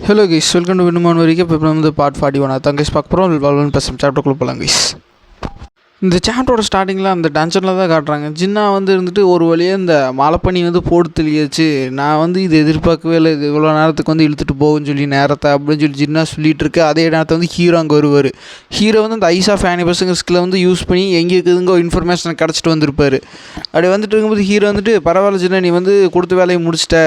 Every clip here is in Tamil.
ஹலோ கைஸ் வெல்கம் டு வினுமான் வரைக்கும் இப்போ வந்து பார்ட் ஃபார்ட்டி ஒன் தங்கேஷ் பார்க்க போகிறோம் வல்வன் பசம் சாப்டர்க்குள்ளே போகலாம் கைஸ் இந்த சாப்டரோட ஸ்டார்டிங்கில் அந்த டென்ஷனில் தான் காட்டுறாங்க. ஜின்னா வந்து இருந்துட்டு ஒரு வழியாக இந்த மழைப்பனி வந்து போட்டு தெளியாச்சு. நான் வந்து இது எதிர்பார்க்கவே இல்லை. இது இவ்வளோ நேரத்துக்கு வந்து இழுத்துட்டு போகும்னு சொல்லி நேரத்தை அப்படின்னு சொல்லி ஜின்னா சொல்லிட்டு இருக்கு. அதே நேரத்தை வந்து ஹீரோ அங்கே வருவார். ஹீரோ வந்து அந்த ஐசா ஃபேனி பசங்க ஸ்கில்லை வந்து யூஸ் பண்ணி எங்கே இருக்குதுங்க இன்ஃபர்மேஷன் கிடச்சிட்டு வந்திருப்பார். அப்படி வந்துட்டு இருக்கும்போது ஹீரோ வந்துட்டு பரவாயில்ல ஜின்னா நீ வந்து கொடுத்த வேலையை முடிச்சிட்ட.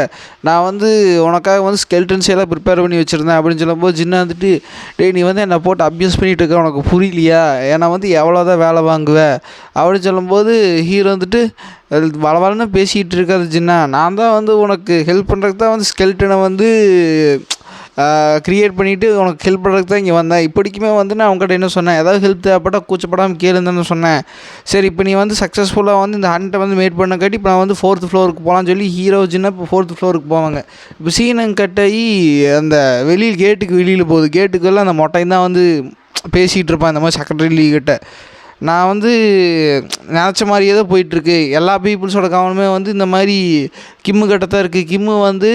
நான் வந்து உனக்காக வந்து ஸ்கெல்டன்ஸ் எல்லாம் ப்ரிப்பேர் பண்ணி வச்சுருந்தேன். அப்படின்னு சொல்லும்போது ஜின்னா வந்துட்டு டே நீ வந்து என்னை போட்டு அப்யூஸ் பண்ணிகிட்டு இருக்க. உனக்கு புரியலையா? ஏன்னா வந்து எவ்வளோ தான் வேலை வாங்குவ. அப்படின்னு சொல்லும்போது ஹீரோ வந்துட்டு வளவளன்னு பேசிகிட்டு இருக்காது ஜின்னா. நான் தான் வந்து உனக்கு ஹெல்ப் பண்ணுறதுக்கு தான் வந்து ஸ்கெல்டனை வந்து க்ரியேட் பண்ணிவிட்டு உனக்கு ஹெல்ப் பண்ணுறதுக்கு தான் இங்கே வந்தேன். இப்படிக்குமே வந்து நான் உங்கள்கிட்ட என்ன சொன்னேன்? ஏதாவது ஹெல்ப் தேவைப்பட்டால் கூச்சப்படாமல் கேளுந்தேன்னு சொன்னேன். சரி இப்போ நீ வந்து சக்ஸஸ்ஃபுல்லாக வந்து இந்த ஹண்ட்டை வந்து மேட் பண்ண காட்டி இப்போ நான் வந்து ஃபோர்த் ஃப்ளோருக்கு போகலான்னு சொல்லி ஹீரோ சின்ன இப்போ ஃபோர்த் ஃப்ளோருக்கு போவாங்க. இப்போ சீனம் கட்டாயி அந்த வெளியில் கேட்டுக்கு வெளியில் போகுது. கேட்டுக்குள்ளே அந்த மொட்டையும் தான் வந்து பேசிகிட்டு இருப்பான். இந்த மாதிரி செக்ரட்டரி கிட்ட. நான் வந்து நினச்ச மாதிரியே தான் போயிட்டுருக்கு. எல்லா பீப்புள்ஸோட கவனமே வந்து இந்த மாதிரி கிம்மு கிட்ட தான் இருக்குது கிம்மு வந்து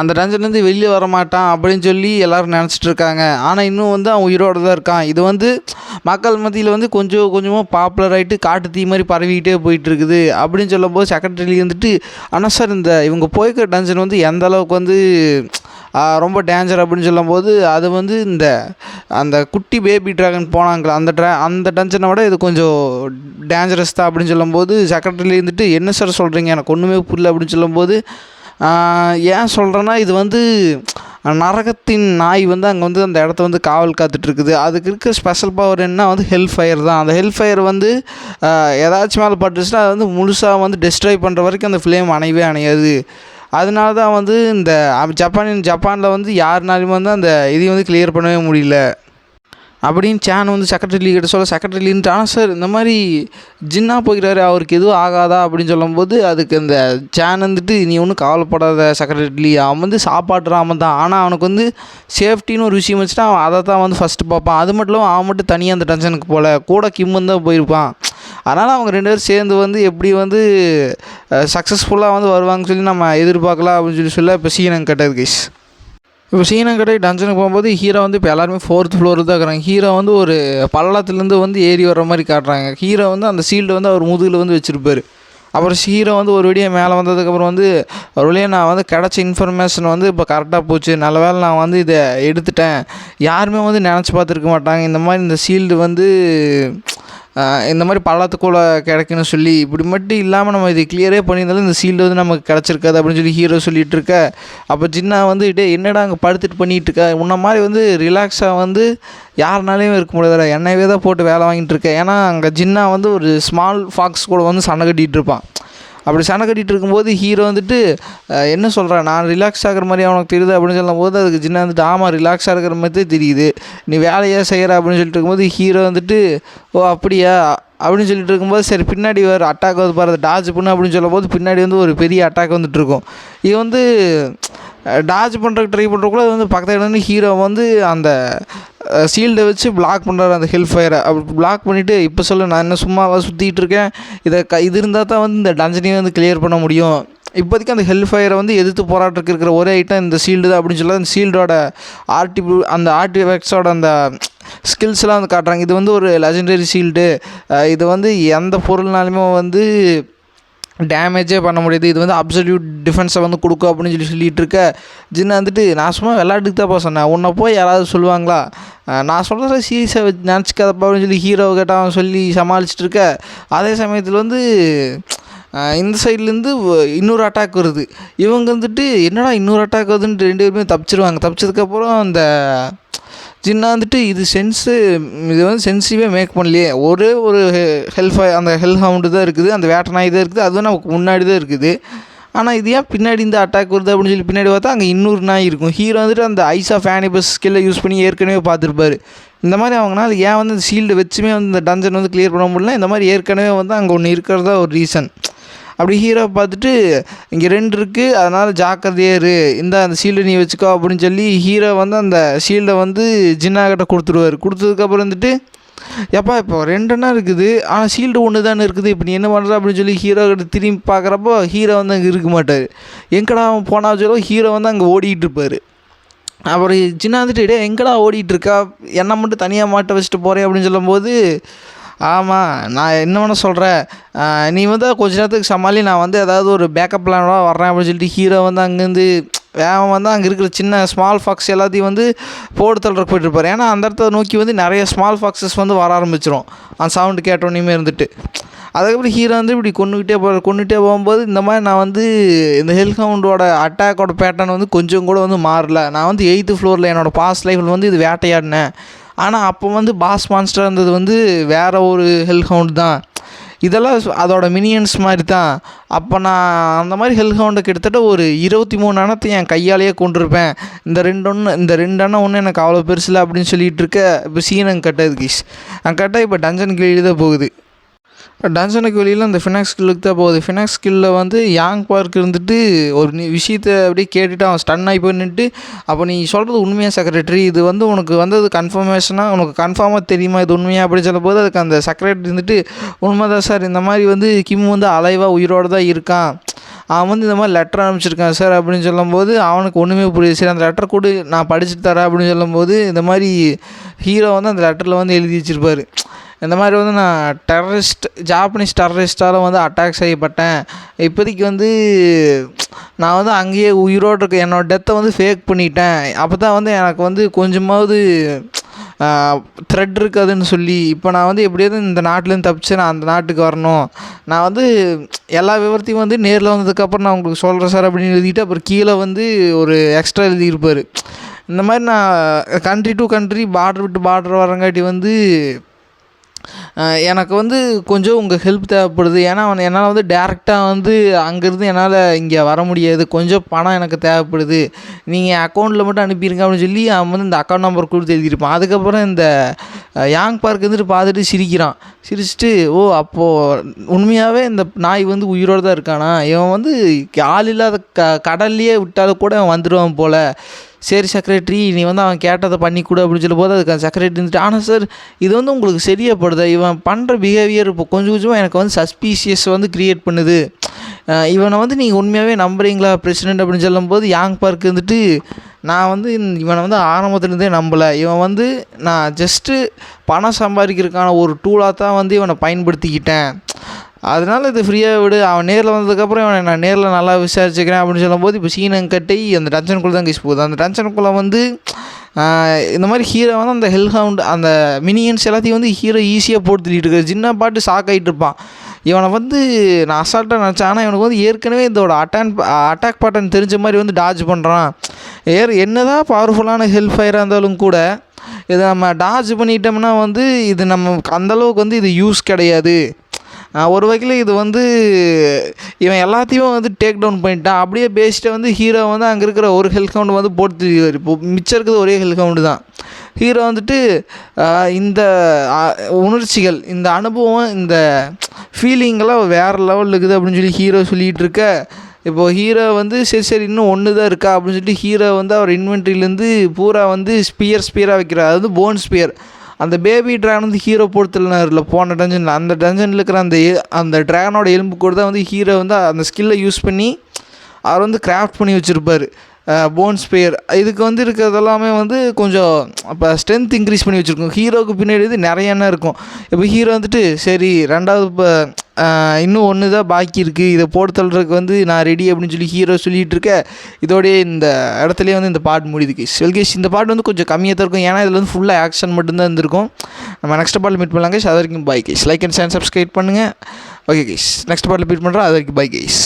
அந்த டஞ்சன்லேருந்து வெளியே வர மாட்டான் அப்படின்னு சொல்லி எல்லோரும் நினச்சிட்டு இருக்காங்க. ஆனால் இன்னும் வந்து அவன் உயிரோடு தான் இருக்கான். இது வந்து மக்கள் மத்தியில் வந்து கொஞ்சம் கொஞ்சமாக பாப்புலர் ஆகிட்டு காட்டு தீ மாதிரி பரவிக்கிட்டே போயிட்டுருக்குது அப்படின்னு சொல்லும்போது செக்ரட்டரி வந்துட்டு ஆனால் சார் இந்த இவங்க போய்க்கிற டஞ்சன் வந்து எந்த அளவுக்கு வந்து ரொம்ப டேஞ்சர் அப்படின்னு சொல்லும்போது அது வந்து இந்த அந்த குட்டி பேபி ட்ராகன் போனாங்களே அந்த ட்ரா அந்த டஞ்சனை விட இது கொஞ்சம் டேஞ்சரஸ் தான் அப்படின்னு சொல்லும்போது செக்ரட்டரியில் இருந்துட்டு என்ன சார் சொல்கிறீங்க எனக்கு ஒன்றுமே புரியல அப்படின்னு சொல்லும்போது ஏன் சொல்கிறேன்னா இது வந்து நரகத்தின் நாய் வந்து அங்கே வந்து அந்த இடத்த வந்து காவல் காத்துட்ருக்குது. அதுக்கு இருக்கிற ஸ்பெஷல் பவர் என்ன வந்து ஹெல் ஃபயர் தான். அந்த ஹெல் ஃபயர் வந்து ஏதாச்சும் மேலே பட்டுச்சுன்னா அது வந்து முழுசாக வந்து டிஸ்ட்ராய் பண்ணுற வரைக்கும் அந்த ஃப்ளேம் அணையவே அணையாது. அதனால தான் வந்து இந்த ஜப்பானின் ஜப்பானில் வந்து யாருனாலையும் வந்து அந்த இதையும் வந்து கிளியர் பண்ணவே முடியல. அப்படின்னு சேன் வந்து செக்ரட்டரி கிட்ட சொல்ல செக்ரட்டரின்ட்டு ஆனால் சார் இந்த மாதிரி ஜின்னா போய்க்கிறாரு அவருக்கு எதுவும் ஆகாதா அப்படின்னு சொல்லும்போது அதுக்கு அந்த சேன் வந்துட்டு நீ ஒன்றும் கவலைப்படாத செக்ரட்டரி அவன் வந்து சாப்பாடுறாம தான். ஆனால் அவனுக்கு வந்து சேஃப்டின்னு ஒரு விஷயம் வச்சுட்டா அவன் அதை தான் வந்து ஃபஸ்ட்டு பார்ப்பான். அது மட்டும் இல்லாமல் அவன் மட்டும் தனியாக அந்த டென்ஷனுக்கு போகல கூட கிம் தான் போயிருப்பான். அதனால் அவங்க ரெண்டு பேரும் சேர்ந்து வந்து எப்படி வந்து சக்ஸஸ்ஃபுல்லாக வந்து வருவாங்கன்னு சொல்லி நம்ம எதிர்பார்க்கலாம் அப்படின்னு சொல்லி சொல்ல இப்போ சீனம் கட்டது கைஸ் இப்போ சீனங்கடை டஞ்சனுக்கு போகும்போது ஹீரோ வந்து இப்போ எல்லாருமே ஃபோர்த் ஃப்ளோர் தான் இருக்கிறாங்க. ஹீரோ வந்து ஒரு பள்ளத்துலேருந்து வந்து ஏறி வர மாதிரி காட்டுறாங்க. ஹீரோ வந்து அந்த சீல்டு வந்து அவர் முதுகில் வந்து வச்சுருப்பார். அப்புறம் ஹீரோ வந்து ஒரு வழியாக மேலே வந்ததுக்கப்புறம் வந்து ஒரு வழியாக நான் வந்து கிடச்ச இன்ஃபர்மேஷன் வந்து இப்போ கரெக்டாக போச்சு. நல்ல வேலை நான் வந்து இதை எடுத்துட்டேன். யாருமே வந்து நினச்சி பார்த்துருக்க மாட்டாங்க. இந்த மாதிரி இந்த சீல்டு வந்து இந்த மாதிரி பள்ளத்துக்குள்ளே கிடைக்குன்னு சொல்லி இப்படி மட்டும் இல்லாமல் நம்ம இது கிளியரே பண்ணியிருந்தாலும் இந்த சீல்டு வந்து நமக்கு கிடச்சிருக்காது அப்படின்னு சொல்லி ஹீரோ சொல்லிகிட்டு இருக்க. அப்போ ஜின்னா வந்து டே என்னடா அங்கே படுத்துட்டு பண்ணிகிட்டு இருக்க? உன்ன மாதிரி வந்து ரிலாக்ஸாக வந்து யாருனாலையும் இருக்க முடியாதுல என்னையவே தான் போட்டு வேலை வாங்கிட்டு இருக்கேன் ஏன்னா அங்கே ஜின்னா வந்து ஒரு ஸ்மால் ஃபாக்ஸ் கூட வந்து சண்டை கட்டிகிட்டு இருப்பான். அப்படி சண்டை கட்டிகிட்டு இருக்கும்போது ஹீரோ வந்துட்டு என்ன சொல்கிறேன் நான் ரிலாக்ஸ் ஆகிற மாதிரி அவனுக்கு தெரியுது அப்படின்னு சொல்லும்போது அதுக்கு சின்ன வந்துட்டு ஆமாம் ரிலாக்ஸ் ஆகிற மாதிரி தெரியுது. நீ வேலையாக செய்கிற அப்படின்னு சொல்லிட்டு இருக்கும்போது ஹீரோ வந்துட்டு ஓ அப்படியா? அப்படின்னு சொல்லிட்டு இருக்கும்போது சரி பின்னாடி ஒரு அட்டாக் வந்து பாரு டாஜ் பண்ணு அப்படின்னு சொல்லும்போது பின்னாடி வந்து ஒரு பெரிய அட்டாக் வந்துட்டு இருக்கும். இது வந்து டாஜ் பண்ணுறதுக்கு ட்ரை பண்ணுறக்குள்ள அது வந்து பக்கத்தில் இருந்து ஹீரோ வந்து அந்த சீல்டை வச்சு பிளாக் பண்ணுறாரு அந்த ஹெல்ப் ஃபயரை அப்படி பிளாக் பண்ணிவிட்டு இப்போ சொல்ல நான் என்ன சும்மாவாக சுற்றிட்டு இருக்கேன். இதை க இது இருந்தால் தான் வந்து இந்த டஞ்சனையும் வந்து கிளியர் பண்ண முடியும். இப்போதைக்கு அந்த ஹெல்ப் ஃபயரை வந்து எதிர்த்து போராட்டத்துக்கு இருக்கிற ஒரே ஐட்டம் இந்த சீல்டு தான் அப்படின்னு சொல்லி அந்த சீல்டோட ஆர்டி அந்த ஆர்டிஃபெக்ட்ஸோட அந்த ஸ்கில்ஸ்லாம் வந்து காட்டுறாங்க. இது வந்து ஒரு லெஜண்டரி சீல்டு இது வந்து எந்த பொருள்னாலுமே வந்து டேமேஜே பண்ண முடியுது. இது வந்து அப்சல்யூட் டிஃபென்ஸை வந்து கொடுக்கும் அப்படின்னு சொல்லி சொல்லிகிட்டு இருக்க ஜின்னு வந்துட்டு நான் சும்மா விளாட்டுக்கு தான் சொன்னேன். உன்னை போய் யாராவது சொல்லுவாங்களா? நான் சொல்கிறத சீரியஸாக வச்சு நினச்சிக்காதப்பா அப்படின்னு சொல்லி ஹீரோ கேட்டால் சொல்லி சமாளிச்சுட்டு இருக்க அதே சமயத்தில் வந்து இந்த சைட்லேருந்து இன்னொரு அட்டாக் வருது. இவங்க வந்துட்டு என்னடா இன்னொரு அட்டாக் வருதுன்ட்டு ரெண்டு பேருமே தப்பிச்சிருவாங்க. தப்பிச்சதுக்கப்புறம் அந்த ஜின்னா வந்துட்டு இது சென்ஸு இது வந்து சென்சிவே மேக் பண்ணலையே. ஒரே ஒரு ஹெல்ஃப் அந்த ஹெல் ஹவுண்டு தான் இருக்குது அந்த வேட்டை நாய் தான் இருக்குது அதுவும் நமக்கு முன்னாடி தான் இருக்குது. ஆனால் இது ஏன் பின்னாடி இந்த அட்டாக் வருது அப்படின்னு சொல்லி பின்னாடி பார்த்தா அங்கே இன்னொரு நாய் இருக்கும். ஹீரோ வந்துட்டு அந்த ஐஸ் ஆஃப் ஆனிபஸ் ஸ்கில்லை யூஸ் பண்ணி ஏற்கனவே பார்த்துருப்பாரு. இந்த மாதிரி அவங்களால ஏன் வந்து சீல்டு வச்சுமே வந்து இந்த டஞ்சன் வந்து கிளியர் பண்ண முடியல? இந்த மாதிரி ஏற்கனவே வந்து அங்கே ஒன்று இருக்கிறதா ஒரு ரீசன் அப்படி ஹீரோ பார்த்துட்டு இங்கே ரெண்டு இருக்குது அதனால் ஜாக்கிரதையே இரு. இந்த அந்த ஷீல்டை நீ வச்சுக்கோ அப்படின்னு சொல்லி ஹீரோ வந்து அந்த ஷீல்டை வந்து ஜின்னாக்கிட்ட கொடுத்துருவார் கொடுத்ததுக்கப்புறம் வந்துட்டு எப்பா இப்போ ரெண்டுன்னா இருக்குது. ஆனால் ஷீல்டு ஒன்று தானே இருக்குது. இப்போ நீ என்ன பண்ணுற அப்படின்னு சொல்லி ஹீரோ கிட்ட திரும்பி பார்க்குறப்போ ஹீரோ வந்து அங்கே இருக்க மாட்டார். எங்கடா அவன் போனா சொல்லுவோம் ஹீரோ வந்து அங்கே ஓடிக்கிட்டு இருப்பார். அப்புறம் சின்ன வந்துட்டு எங்கடா ஓடிட்டு இருக்கா? என்னை மட்டும் தனியாக மாட்ட வச்சுட்டு போகிறேன் அப்படின்னு சொல்லும்போது ஆமாம் நான் என்ன வேணால் சொல்கிறேன் நீ வந்து கொஞ்ச நேரத்துக்கு சமாளி நான் வந்து ஏதாவது ஒரு பேக்கப் பிளானோட வர்றேன் அப்படின்னு சொல்லிட்டு ஹீரோ வந்து அங்கேருந்து அவன் வந்து அங்கே இருக்கிற சின்ன ஸ்மால் ஃபாக்ஸ் எல்லாத்தையும் வந்து போட்டு தள்ளுறக்கு போயிட்டுருப்பார் ஏன்னா அந்த இடத்த நோக்கி வந்து நிறைய ஸ்மால் ஃபாக்ஸஸ் வந்து வர ஆரம்பிச்சிடும் அந்த சவுண்டு கேட்டோன்னே இருந்துட்டு. அதுக்கப்புறம் ஹீரோ வந்து இப்படி கொண்டுகிட்டே போகிற கொண்டுகிட்டே போகும்போது இந்த மாதிரி நான் வந்து இந்த ஹெல்ஹவுண்டோட அட்டாக்கோட பேட்டர்ன் வந்து கொஞ்சம் கூட வந்து மாறல. நான் வந்து எயித்து ஃப்ளோரில் என்னோடய பாஸ்ட் லைஃப்பில் வந்து இது வேட்டையாடினேன். ஆனால் அப்போ வந்து பாஸ் மான்ஸ்டர்ன்றது இருந்தது வந்து வேறு ஒரு ஹெல் ஹவுண்ட் தான். இதெல்லாம் அதோட மினியன்ஸ் மாதிரி தான். அப்போ நான் அந்த மாதிரி ஹெல் ஹவுண்டை கிட்டத்தட்ட ஒரு இருபத்தி மூணு அணத்தை என் கையாலேயே கொண்டிருப்பேன். இந்த ரெண்டு ஒன்று இந்த ரெண்டு அணை ஒன்று எனக்கு அவ்வளோ பெருசில் அப்படின்னு சொல்லிகிட்டு இருக்க இப்போ சீனங்க கட்டது கீஸ் அங்கே கட்ட இப்போ டஞ்சன் கீழே தான் போகுது. டன்சனுக்கு வெளியில் அந்த ஃபினாக்ஸ் ஸ்கில்லுக்கு தான் போகுது ஃபினாக்ஸ் ஸ்கில்லில் வந்து யாங் பார்க் இருந்துட்டு ஒரு விஷயத்த விஷயத்தை அப்படியே கேட்டுட்டு அவன் ஸ்டன் ஆகி போய் நின்றுட்டு அப்போ நீ சொல்கிறது உண்மையாக செக்ரட்டரி இது வந்து உனக்கு வந்தது கன்ஃபர்மேஷனாக உனக்கு கன்ஃபார்மாக தெரியுமா? இது உண்மையாக அப்படின்னு சொல்லும்போது அதுக்கு அந்த செக்ரட்டரி இருந்துட்டு உண்மை தான் சார் இந்த மாதிரி வந்து கிம் வந்து அலைவாக உயிரோடு தான் இருக்கான். அவன் வந்து இந்த மாதிரி லெட்டர் அனுப்பிச்சிருக்கான் சார் அப்படின்னு சொல்லும்போது அவனுக்கு ஒன்றுமே புரியுது சரி அந்த லெட்டர் கூட நான் படிச்சுட்டு தரேன் அப்படின்னு சொல்லும்போது இந்த மாதிரி ஹீரோ வந்து அந்த லெட்டரில் வந்து எழுதி வச்சிருப்பாரு. இந்த மாதிரி வந்து நான் டெரரிஸ்ட் ஜாப்பனீஸ் டெரரிஸ்ட்டால் வந்து அட்டாக் செய்யப்பட்டேன். இப்போதைக்கு வந்து நான் வந்து அங்கேயே உயிரோடு இருக்க என்னோட டெத்தை வந்து ஃபேக் பண்ணிட்டேன். அப்போ தான் வந்து எனக்கு வந்து கொஞ்சமாவது த்ரெட் இருக்காதுன்னு சொல்லி இப்போ நான் வந்து எப்படியாவது இந்த நாட்டிலேருந்து தப்பிச்சு நான் அந்த நாட்டுக்கு வரணும். நான் வந்து எல்லா விவரத்தையும் வந்து நேரில் வந்ததுக்கப்புறம் நான் உங்களுக்கு சொல்கிறேன் சார் அப்படின்னு எழுதிட்டு அப்புறம் கீழே வந்து ஒரு எக்ஸ்ட்ரா எழுதியிருப்பார். இந்த மாதிரி நான் கண்ட்ரி டு கண்ட்ரி பார்டர் விட்டு பார்டர் வரங்காட்டி வந்து எனக்கு வந்து கொஞ்சம் உங்கள் ஹெல்ப் தேவைப்படுது. ஏன்னா அவன் என்னால் வந்து டேரெக்டாக வந்து அங்கேருந்து என்னால் இங்கே வர முடியாது. கொஞ்சம் பணம் எனக்கு தேவைப்படுது. நீங்கள் அக்கௌண்ட்டில் மட்டும் அனுப்பிடுங்க அப்படின்னு சொல்லி அவன் வந்து இந்த அக்கௌண்ட் நம்பர் கொடுத்து எழுதியிருப்பான். அதுக்கப்புறம் இந்த யாங் பார்க் வந்துட்டு பார்த்துட்டு சிரிக்கிறான். சிரிச்சிட்டு ஓ அப்போது உண்மையாகவே இந்த நாய் வந்து உயிரோடு தான் இருக்கானா? இவன் வந்து ஆள் இல்லாத க கடல்லையே விட்டாலும் கூட அவன் வந்துடுவான் போல். சரி செக்ரட்டரி நீ வந்து அவன் கேட்டதை பண்ணி கொடு அப்படின்னு சொல்லும் போது அதுக்கு செக்ரட்டரி இருந்துட்டு ஆனால் சார் இது வந்து உங்களுக்கு சரியாப்படுதா? இவன் பண்ணுற பிஹேவியர் இப்போ கொஞ்சம் கொஞ்சமாக எனக்கு வந்து சஸ்பீஷியஸ் வந்து க்ரியேட் பண்ணுது. இவனை வந்து நீங்கள் உண்மையாகவே நம்புறீங்களா பிரசிடென்ட் அப்படின்னு சொல்லும்போது யாங் பார்க் வந்துட்டு நான் வந்து இவனை வந்து ஆரம்பத்துலேருந்தே நம்பலை. இவன் வந்து நான் ஜஸ்ட்டு பணம் சம்பாதிக்கிறதுக்கான ஒரு டூலாக தான் வந்து இவனை பயன்படுத்திக்கிட்டேன். அதனால் இது ஃப்ரீயாக விடு. அவன் நேரில் வந்ததுக்கப்புறம் இவனை நான் நேரில் நல்லா விசாரிச்சுக்கிறேன் அப்படின்னு சொல்லும்போது இப்போ சீனம் கட்டி அந்த டென்ஷனுக்குள்ளே தான் கிஸ் போகுது. அந்த டென்ஷனுக்குள்ளே வந்து இந்த மாதிரி ஹீரோ வந்து அந்த ஹெல் ஹவுண்ட் அந்த மினியன்ஸ் எல்லாத்தையும் வந்து ஹீரோ ஈஸியாக போட்டு தள்ளிட்டு இருக்காரு. சின்ன பாட்டு ஷாக் ஆகிட்டு இருப்பான். இவனை வந்து நான் அசால்ட்டாக நினச்சேன். ஆனால் இவனுக்கு வந்து ஏற்கனவே இதோட அட்டான் அட்டாக் பேட்டர்ன் தெரிஞ்ச மாதிரி வந்து டாஜ் பண்ணுறான் ஏர் என்னதான் பவர்ஃபுல்லான ஹெல்ப் ஃபயராக இருந்தாலும் கூட இதை நம்ம டாஜ் பண்ணிட்டோம்னா வந்து இது நம்ம அந்தளவுக்கு வந்து இது யூஸ் கிடையாது. ஒரு வகையில் இது வந்து இவன் எல்லாத்தையும் வந்து டேக் டவுன் பண்ணிட்டான். அப்படியே பேசிட்டு வந்து ஹீரோ வந்து அங்கே இருக்கிற ஒரு ஹெல் கவுண்ட் வந்து போட்டு இப்போ மிச்சம் இருக்கிறது ஒரே ஹெல் கவுண்டு தான். ஹீரோ வந்துட்டு இந்த உணர்ச்சிகள் இந்த அனுபவம் இந்த ஃபீலிங்கெல்லாம் வேறு லெவலில் இருக்குது அப்படின்னு சொல்லி ஹீரோ சொல்லிகிட்டு இருக்க. இப்போது ஹீரோ வந்து சரி சரி இன்னும் ஒன்று தான் இருக்கா அப்படின்னு சொல்லிட்டு ஹீரோ வந்து அவர் இன்வென்ட்ரிலேருந்து பூரா வந்து ஸ்பியர் ஸ்பியராக வைக்கிறார். அது வந்து போன் ஸ்பியர் அந்த பேபி ட்ராகன் வந்து ஹீரோ போடுத்தல போன டஞ்சனில் அந்த டஞ்சனில் இருக்கிற அந்த அந்த ட்ராகனோட எலும்பு கூட தான் வந்து ஹீரோ வந்து அந்த ஸ்கில்லை யூஸ் பண்ணி அவர் வந்து கிராஃப்ட் பண்ணி வச்சுருப்பார். போன் ஸ்பேர் இதுக்கு வந்து இருக்கிறதெல்லாமே வந்து கொஞ்சம் இப்போ ஸ்ட்ரென்த் இன்க்ரீஸ் பண்ணி வச்சுருக்கோம். ஹீரோவுக்கு பின்னாடி வந்து நிறைய எண்ணம் இருக்கும். இப்போ ஹீரோ வந்துட்டு சரி ரெண்டாவது இப்போ இன்னும் ஒன்று தான் பாக்கி இருக்குது இதை போட்டு தள்ளுறதுக்கு வந்து நான் ரெடி அப்படின்னு சொல்லி ஹீரோ சொல்லிகிட்டு இருக்க. இதோடய இந்த இடத்துலேயே வந்து இந்த பாட்டு முடியுது கேஸ் வெல்கேஷ் இந்த பாட்டு வந்து கொஞ்சம் கம்மியாக தான் இருக்கும். ஏன்னா இதில் வந்து ஃபுல்லாக ஆக்ஷன் மட்டும்தான் இருந்திருக்கும். நம்ம நெக்ஸ்ட் பாட்டில் மீட் பண்ணலாம் கேஸ் அது வரைக்கும் bye guys like and Shane subscribe பண்ணுங்கள் ஓகே கேஸ் நெக்ஸ்ட் பாட்டில் மீட் பண்ணுறோம் அது வரைக்கும் பை கேஸ்